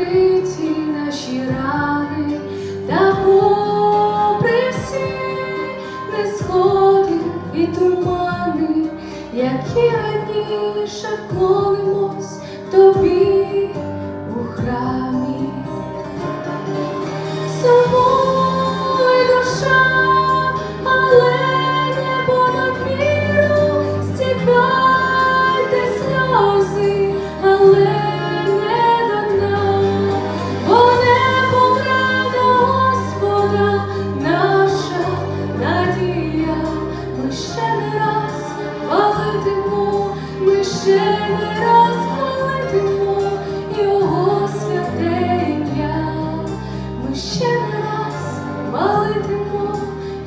закриті наші рани, та попри всі не сходи і тумани, які раніше колимось тобі. ще не раз хвалитимо його святе ім'я, ми ще не раз хвалитимо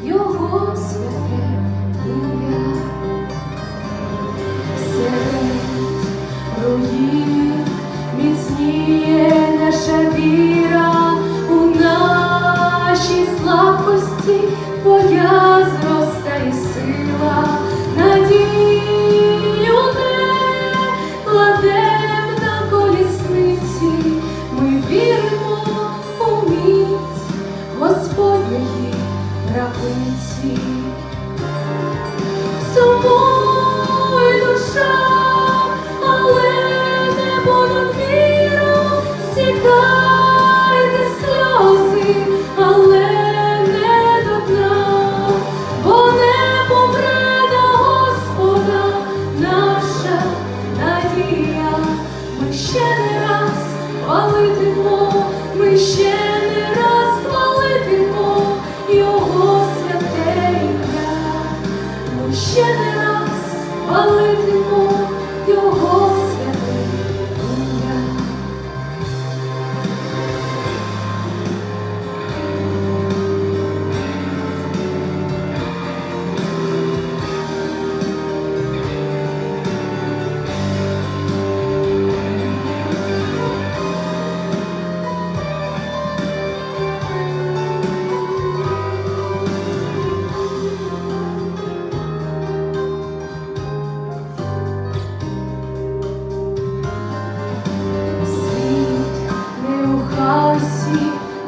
його святе ім'я, серед руїн міцніє наша віра. pra vencer.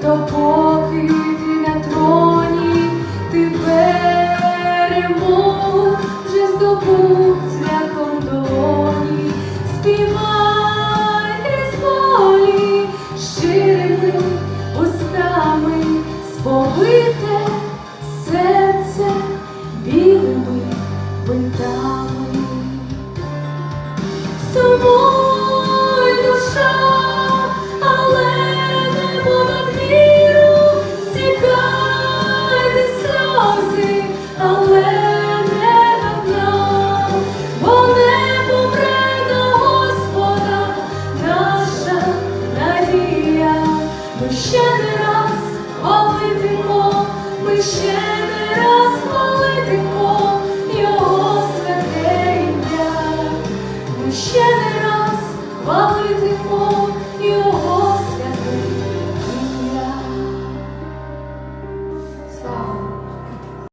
допоки на троні, ти вже здобув цвяхом долоні, співай крізь болі, щирими устами сповите.